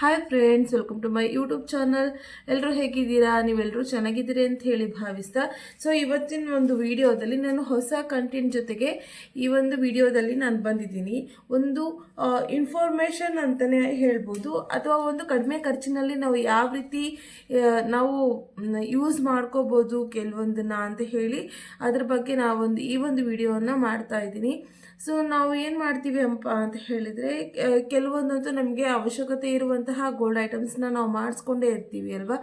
Hi friends welcome to my YouTube channel ಎಲ್ಲರೂ ಹೇಗಿದ್ದೀರಾ? ನೀವೆಲ್ಲರೂ ಚೆನ್ನಾಗಿದ್ದೀರಿ ಅಂತ ಹೇಳಿ ಭಾವಿಸ್ತಾ. ಸೊ ಇವತ್ತಿನ ಒಂದು ವಿಡಿಯೋದಲ್ಲಿ ನಾನು ಹೊಸ ಕಂಟೆಂಟ್ ಜೊತೆಗೆ ಈ ಒಂದು ವಿಡಿಯೋದಲ್ಲಿ ನಾನು ಬಂದಿದ್ದೀನಿ. ಒಂದು ಇನ್ಫಾರ್ಮೇಷನ್ ಅಂತಲೇ ಹೇಳ್ಬೋದು. ಅಥವಾ ಒಂದು ಕಡಿಮೆ ಖರ್ಚಿನಲ್ಲಿ ನಾವು ಯಾವ ರೀತಿ ನಾವು ಯೂಸ್ ಮಾಡ್ಕೋಬೋದು ಕೆಲವೊಂದನ್ನು ಅಂತ ಹೇಳಿ ಅದ್ರ ಬಗ್ಗೆ ನಾವೊಂದು ಈ ಒಂದು ವಿಡಿಯೋನ ಮಾಡ್ತಾ ಇದ್ದೀನಿ. ಸೊ ನಾವು ಏನು ಮಾಡ್ತೀವಿ ಅಂಪ, ಅಂತ ಹೇಳಿದರೆ ಕೆಲವೊಂದಂತೂ ನಮಗೆ ಅವಶ್ಯಕತೆ ಇರುವಂತಹ ಗೋಲ್ಡ್ ಐಟಮ್ಸ್ನ ನಾವು ಮಾಡಿಸ್ಕೊಂಡೇ ಇರ್ತೀವಿ ಅಲ್ವಾ?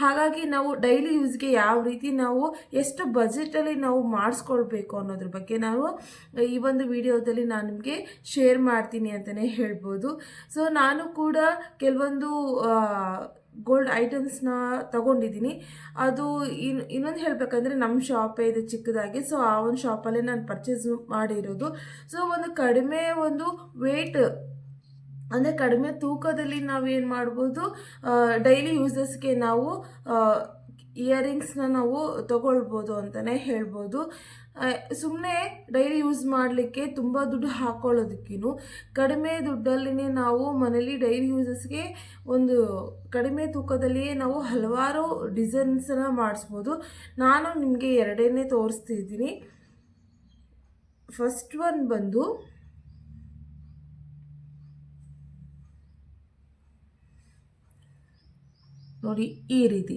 ಹಾಗಾಗಿ ನಾವು ಡೈಲಿ ಯೂಸ್ಗೆ ಯಾವ ರೀತಿ ನಾವು ಎಷ್ಟು ಬಜೆಟಲ್ಲಿ ನಾವು ಮಾಡಿಸ್ಕೊಳ್ಬೇಕು ಅನ್ನೋದ್ರ ಬಗ್ಗೆ ನಾವು ಈ ಒಂದು ವಿಡಿಯೋದಲ್ಲಿ ನಾನು ನಿಮಗೆ ಶೇರ್ ಮಾಡ್ತೀನಿ ಅಂತಲೇ ಹೇಳ್ಬೋದು. ಸೊ ನಾನು ಕೂಡ ಕೆಲವೊಂದು ಗೋಲ್ಡ್ ಐಟಮ್ಸ್ನ ತಗೊಂಡಿದ್ದೀನಿ ಅದು ಇನ್, ಇನ್ನೊಂದು ಹೇಳಬೇಕಂದ್ರೆ ನಮ್ಮ ಶಾಪೇ ಇದೆ ಚಿಕ್ಕದಾಗಿ ಸೊ ಆ ಒಂದು ಶಾಪಲ್ಲೇ ನಾನು ಪರ್ಚೇಸ್ ಮಾಡಿರೋದು. ಸೊ ಒಂದು ಕಡಿಮೆ ಒಂದು ವೆಯ್ಟ್ ಅಂದರೆ ಕಡಿಮೆ ತೂಕದಲ್ಲಿ ನಾವು ಏನು ಮಾಡ್ಬೋದು ಡೈಲಿ ಯೂಸಸ್ಗೆ ನಾವು ಇಯರಿಂಗ್ಸ್ನ ನಾವು ತಗೊಳ್ಬೋದು ಅಂತಲೇ ಹೇಳ್ಬೋದು. ಸುಮ್ಮನೆ ಡೈಲಿ ಯೂಸ್ ಮಾಡಲಿಕ್ಕೆ ತುಂಬ ದುಡ್ಡು ಹಾಕ್ಕೊಳ್ಳೋದಕ್ಕಿಂತ ಕಡಿಮೆ ದುಡ್ಡಲ್ಲಿನೇ ನಾವು ಮನೇಲಿ ಡೈಲಿ ಯೂಸಸ್ಗೆ ಒಂದು ಕಡಿಮೆ ತೂಕದಲ್ಲಿಯೇ ನಾವು ಹಲವಾರು ಡಿಸೈನ್ಸನ್ನು ಮಾಡಿಸ್ಬೋದು. ನಾನು ನಿಮಗೆ ಎರಡೇನೇ ತೋರಿಸ್ತಿದ್ದೀನಿ. ಫಸ್ಟ್ ಒನ್ ಬಂದು ನೋಡಿ ಈ ರೀತಿ.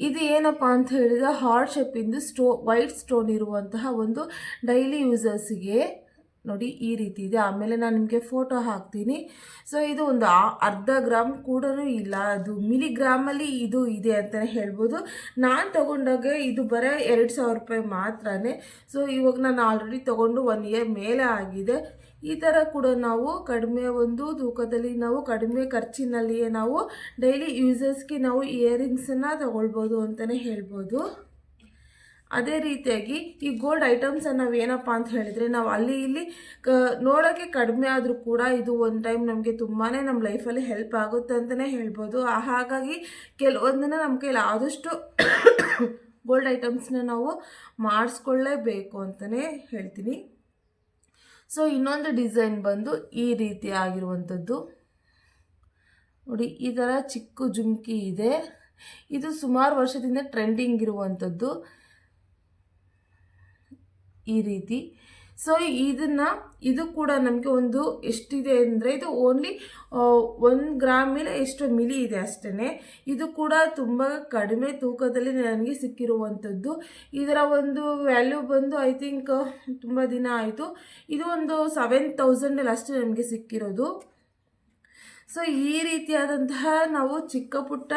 ಇದು ಏನಪ್ಪ ಅಂತ ಹೇಳಿದ್ರೆ ಹಾರ್ಟ್ ಶೇಪಿಂದು ಸ್ಟೋ ವೈಟ್ ಸ್ಟೋನ್ ಇರುವಂತಹ ಒಂದು ಡೈಲಿ ಯೂಸರ್ಸಿಗೆ ನೋಡಿ ಈ ರೀತಿ ಇದೆ. ಆಮೇಲೆ ನಾನು ನಿಮಗೆ ಫೋಟೋ ಹಾಕ್ತೀನಿ. ಸೊ ಇದು ಒಂದು ಅರ್ಧ ಗ್ರಾಮ್ ಕೂಡ ಇಲ್ಲ. ಅದು ಮಿಲಿಗ್ರಾಮಲ್ಲಿ ಇದು ಇದೆ ಅಂತಲೇ ಹೇಳ್ಬೋದು. ನಾನು ತಗೊಂಡಾಗ ಇದು ಬರೀ ಎರಡು ರೂಪಾಯಿ ಮಾತ್ರನೇ. ಸೊ ಇವಾಗ ನಾನು ಆಲ್ರೆಡಿ ತೊಗೊಂಡು ಒನ್ ಇಯರ್ ಮೇಲೆ ಆಗಿದೆ. ಈ ಥರ ಕೂಡ ನಾವು ಕಡಿಮೆ ಒಂದು ತೂಕದಲ್ಲಿ ನಾವು ಕಡಿಮೆ ಖರ್ಚಿನಲ್ಲಿಯೇ ನಾವು ಡೈಲಿ ಯೂಸಸ್ಗೆ ನಾವು ಇಯರಿಂಗ್ಸನ್ನು ತಗೊಳ್ಬೋದು ಅಂತಲೇ ಹೇಳ್ಬೋದು. ಅದೇ ರೀತಿಯಾಗಿ ಈ ಗೋಲ್ಡ್ ಐಟಮ್ಸನ್ನು ಏನಪ್ಪ ಅಂತ ಹೇಳಿದರೆ ನಾವು ಅಲ್ಲಿ ಇಲ್ಲಿ ಕ ನೋಡೋಕ್ಕೆ ಕಡಿಮೆ ಆದರೂ ಕೂಡ ಇದು ಒಂದು ಟೈಮ್ ನಮಗೆ ತುಂಬಾ ನಮ್ಮ ಲೈಫಲ್ಲಿ ಹೆಲ್ಪ್ ಆಗುತ್ತೆ ಅಂತಲೇ ಹೇಳ್ಬೋದು. ಹಾಗಾಗಿ ಕೆಲವೊಂದನ್ನು ನಮ್ಮ ಕೈಲಿ ಆದಷ್ಟು ಗೋಲ್ಡ್ ಐಟಮ್ಸ್ನ ನಾವು ಮಾಡಿಸ್ಕೊಳ್ಳೇಬೇಕು ಅಂತಲೇ ಹೇಳ್ತೀನಿ. ಸೊ ಇನ್ನೊಂದು ಡಿಸೈನ್ ಬಂದು ಈ ರೀತಿ ಆಗಿರುವಂಥದ್ದು. ನೋಡಿ, ಈ ಥರ ಚಿಕ್ಕ ಜುಮ್ಕಿ ಇದೆ. ಇದು ಸುಮಾರು ವರ್ಷದಿಂದ ಟ್ರೆಂಡಿಂಗ್ ಇರುವಂಥದ್ದು. ಈ ರೀತಿ. ಸೊ ಇದನ್ನು, ಇದು ಕೂಡ ನಮಗೆ ಒಂದು ಎಷ್ಟಿದೆ ಅಂದರೆ ಇದು ಓನ್ಲಿ ಒಂದು ಗ್ರಾಮ್ ಮೇಲೆ ಎಷ್ಟು ಮಿಲಿ ಇದೆ ಅಷ್ಟೇ ಇದು ಕೂಡ ತುಂಬ ಕಡಿಮೆ ತೂಕದಲ್ಲಿ ನನಗೆ ಸಿಕ್ಕಿರುವಂಥದ್ದು ಇದರ ಒಂದು ವ್ಯಾಲ್ಯೂ ಬಂದು ಐ ಥಿಂಕ್ ತುಂಬ ದಿನ ಆಯಿತು. ಇದು ಒಂದು ಸೆವೆನ್ ತೌಸಂಡಲ್ಲಿ ಅಷ್ಟೇ ನಮಗೆ ಸಿಕ್ಕಿರೋದು. ಸೊ ಈ ರೀತಿಯಾದಂತಹ ನಾವು ಚಿಕ್ಕ ಪುಟ್ಟ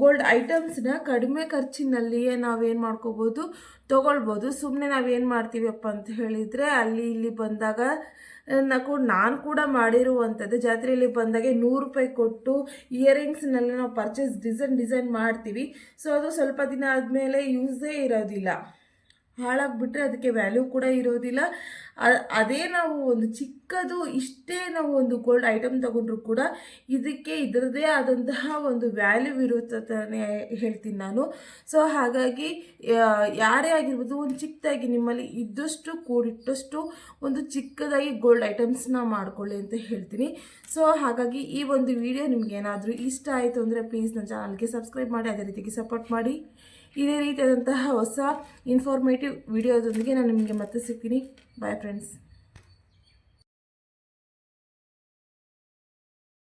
ಗೋಲ್ಡ್ ಐಟಮ್ಸ್ನ ಕಡಿಮೆ ಖರ್ಚಿನಲ್ಲಿಯೇ ನಾವೇನು ಮಾಡ್ಕೋಬೋದು? ತೊಗೊಳ್ಬೋದು. ಸುಮ್ಮನೆ ನಾವೇನು ಮಾಡ್ತೀವಪ್ಪ ಅಂತ ಹೇಳಿದರೆ, ಅಲ್ಲಿ ಇಲ್ಲಿ ಬಂದಾಗ ನಾವು ನಾನು ಕೂಡ ಮಾಡಿರುವಂಥದ್ದು ಜಾತ್ರೆಯಲ್ಲಿ ಬಂದಾಗ ನೂರು ರೂಪಾಯಿ ಕೊಟ್ಟು ಇಯರಿಂಗ್ಸ್ನಲ್ಲಿ ನಾವು ಪರ್ಚೇಸ್ ಡಿಸೈನ್ ಡಿಸೈನ್ ಮಾಡ್ತೀವಿ. ಸೊ ಅದು ಸ್ವಲ್ಪ ದಿನ ಆದಮೇಲೆ ಯೂಸೇ ಇರೋದಿಲ್ಲ. ಹಾಳಾಗ್ಬಿಟ್ರೆ ಅದಕ್ಕೆ ವ್ಯಾಲ್ಯೂ ಕೂಡ ಇರೋದಿಲ್ಲ. ಅದೇ ನಾವು ಒಂದು ಚಿಕ್ಕದು ಇಷ್ಟೇ ನಾವು ಒಂದು ಗೋಲ್ಡ್ ಐಟಮ್ ತಗೊಂಡ್ರು ಕೂಡ ಇದಕ್ಕೆ ಇದರದೇ ಆದಂತಹ ಒಂದು ವ್ಯಾಲ್ಯೂ ಇರುತ್ತೆ ಹೇಳ್ತೀನಿ ನಾನು. ಸೊ ಹಾಗಾಗಿ ಯಾರೇ ಆಗಿರ್ಬೋದು, ಒಂದು ಚಿಕ್ಕದಾಗಿ ನಿಮ್ಮಲ್ಲಿ ಇದ್ದಷ್ಟು ಕೂಡಿಟ್ಟಷ್ಟು ಒಂದು ಚಿಕ್ಕದಾಗಿ ಗೋಲ್ಡ್ ಐಟಮ್ಸ್ನ ಮಾಡ್ಕೊಳ್ಳಿ ಅಂತ ಹೇಳ್ತೀನಿ. ಸೊ ಹಾಗಾಗಿ ಈ ಒಂದು ವಿಡಿಯೋ ನಿಮ್ಗೆ ಏನಾದರೂ ಇಷ್ಟ ಆಯಿತು ಅಂದರೆ ಪ್ಲೀಸ್ ನನ್ನ ಚಾನಲ್ಗೆ ಸಬ್ಸ್ಕ್ರೈಬ್ ಮಾಡಿ, ಅದೇ ರೀತಿಗೆ ಸಪೋರ್ಟ್ ಮಾಡಿ. ಇದೇ ರೀತಿಯಾದಂತಹ ಹೊಸ ಇನ್ಫಾರ್ಮೇಟಿವ್ ವಿಡಿಯೋದೊಂದಿಗೆ ನಾನು ನಿಮಗೆ ಮತ್ತೆ ಸಿಗ್ತೀನಿ. Bye friends